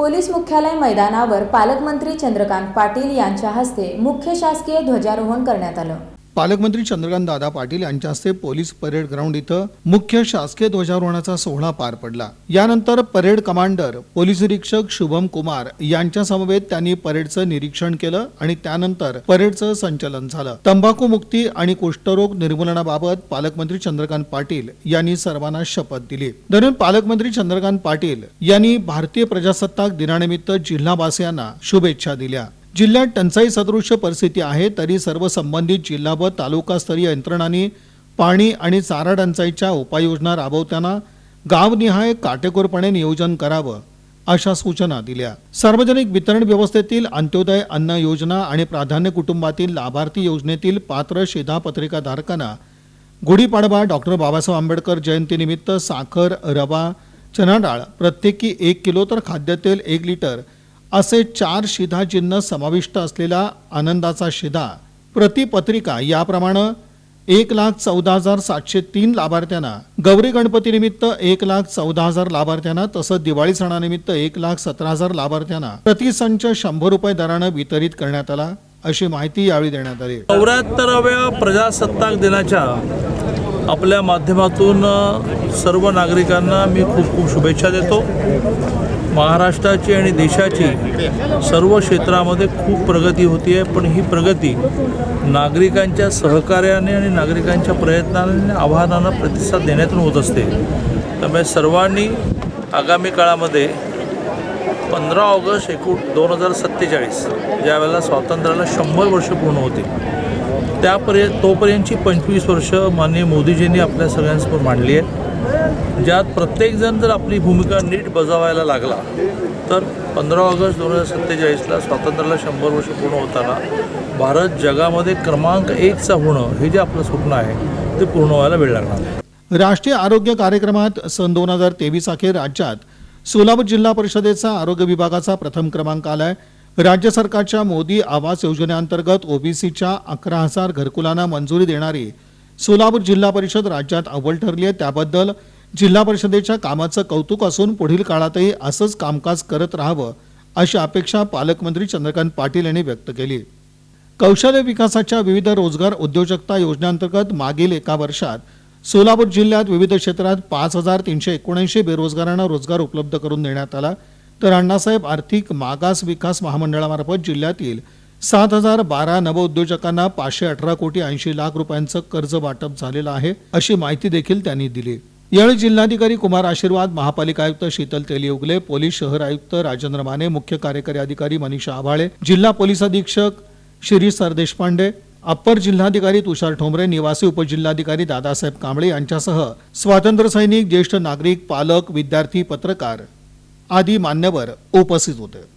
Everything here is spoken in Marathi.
पोलीस मुख्यालय मैदानावर पालकमंत्री चंद्रकांत पाटील यांच्या हस्ते मुख्य शासकीय ध्वजारोहण करण्यात आलं. पालकमंत्री चंद्रकांत दादा पाटील यांच्या हस्ते पोलीस परेड ग्राउंड इथं मुख्य शासकीय ध्वजारोहणाचा सोहळा पार पडला. यानंतर परेड कमांडर पोलीस निरीक्षक शुभम कुमार यांच्या समवेत त्यांनी परेडचं निरीक्षण केलं आणि त्यानंतर परेडचं संचलन झालं. तंबाखू मुक्ती आणि कुष्ठरोग निर्मूलनाबाबत पालकमंत्री चंद्रकांत पाटील यांनी सर्वांना शपथ दिली. दरम्यान पालकमंत्री चंद्रकांत पाटील यांनी भारतीय प्रजासत्ताक दिनानिमित्त जिल्हावासियांना शुभेच्छा दिल्या. जिल्ह्यात टंचाई सदृश्य परिस्थिती आहे तरी सर्व संबंधित जिल्हा व तालुकास्तरीय यंत्रणांनी पाणी आणि चारा टंचाईच्या उपाययोजना राबवताना गावनिहाय काटेकोरपणे नियोजन करावं अशा सूचना दिल्या. सार्वजनिक वितरण व्यवस्थेतील अंत्योदय अन्न योजना आणि प्राधान्य कुटुंबातील लाभार्थी योजनेतील पात्र शिधापत्रिका धारकांना गुढीपाडवा डॉक्टर बाबासाहेब आंबेडकर जयंतीनिमित्त साखर रवा चना डाळ प्रत्येकी एक किलो तर खाद्यतेल एक लिटर असे चार शिधा चिन्ह समाविष्ट असलेला आनंदाचा शिधा प्रतिपत्रिका याप्रमाणे एक लाख चौदा हजार सातशे तीन लाभार्थ्यांना गौरी गणपतीनिमित्त एक लाख चौदा हजार लाभार्थ्यांना तसंच दिवाळी सणानिमित्त एक लाख सतरा हजार लाभार्थ्यांना प्रतिसंच शंभर रुपये दरानं वितरित करण्यात आला अशी माहिती यावेळी देण्यात आली. चौऱ्याहत्तराव्या प्रजासत्ताक दिनाच्या आपल्या माध्यमातून सर्व नागरिकांना मी खूप खूप शुभेच्छा देतो. महाराष्ट्राची आणि देशाची सर्व क्षेत्रामध्ये खूप प्रगती होती आहे. पण ही प्रगती नागरिकांच्या सहकार्याने आणि नागरिकांच्या प्रयत्नाने आणि आव्हानांना प्रतिसाद देण्यातून होत असते. त्यामुळे सर्वांनी आगामी काळामध्ये पंधरा ऑगस्ट एकू दोन हजार सत्तेचाळीस ज्यावेळेला स्वातंत्र्याला शंभर वर्ष पूर्ण होते त्यापर्यंत तोपर्यंतची पंचवीस वर्ष माननीय मोदीजींनी आपल्या सगळ्यांसमोर मांडली आहे ज्यात प्रत्येकजण जर आपली भूमिका नीट बजावायला लागला तर पंधरा ऑगस्ट दोन हजार सत्तेचाळीसला स्वातंत्र्याला शंभर वर्ष पूर्ण होताना भारत जगामध्ये क्रमांक एकचा होणं हे जे आपलं स्वप्न आहे ते पूर्ण व्हायला वेळ लागणार. राष्ट्रीय आरोग्य कार्यक्रमात सन दोन हजार तेवीस अखेर राज्यात सोलापूर जिल्हा परिषदेचा आरोग्य विभागाचा प्रथम क्रमांक आलाय. राज्य सरकारच्या मोदी आवास योजनेअंतर्गत ओबीसीच्या अकरा हजार घरकुलांना मंजुरी देणारी सोलापूर जिल्हा परिषद राज्यात अव्वल ठरली आहे. त्याबद्दल जिल्हा परिषदेच्या कामाचं कौतुक असून पुढील काळातही असंच कामकाज करत राहावं अशी अपेक्षा पालकमंत्री चंद्रकांत पाटील यांनी व्यक्त केली. कौशल्य विकासाच्या विविध रोजगार उद्योजकता योजनेअंतर्गत मागील एका वर्षात सोलापूर जिल्ह्यात विविध क्षेत्रात पाच हजार तीनशे एकोणऐंशी बेरोजगारांना रोजगार उपलब्ध करून देण्यात आला. तर अण्णासाहेब आर्थिक मागास विकास महामंडळामार्फत जिल्ह्यातील सात हजार बारा नवउद्योजकांना पाचशे अठरा कोटी ऐंशी लाख रुपयांचं कर्ज वाटप झालेलं आहे अशी माहिती देखील त्यांनी दिली. यावेळी जिल्हाधिकारी कुमार आशीर्वाद महापालिका आयुक्त शीतल तेलियुगले पोलीस शहर आयुक्त राजेंद्र माने मुख्य कार्यकारी अधिकारी मनीषा आभाळे जिल्हा पोलीस अधीक्षक शिरीष सरदेशपांडे अप्पर जिल्हाधिकारी तुषार ठोंबरे निवासी उपजिल्हाधिकारी दादासाहेब कांबळे यांच्यासह स्वातंत्र्य सैनिक ज्येष्ठ नागरिक पालक विद्यार्थी पत्रकार आदी मान्यवर उपस्थित होते.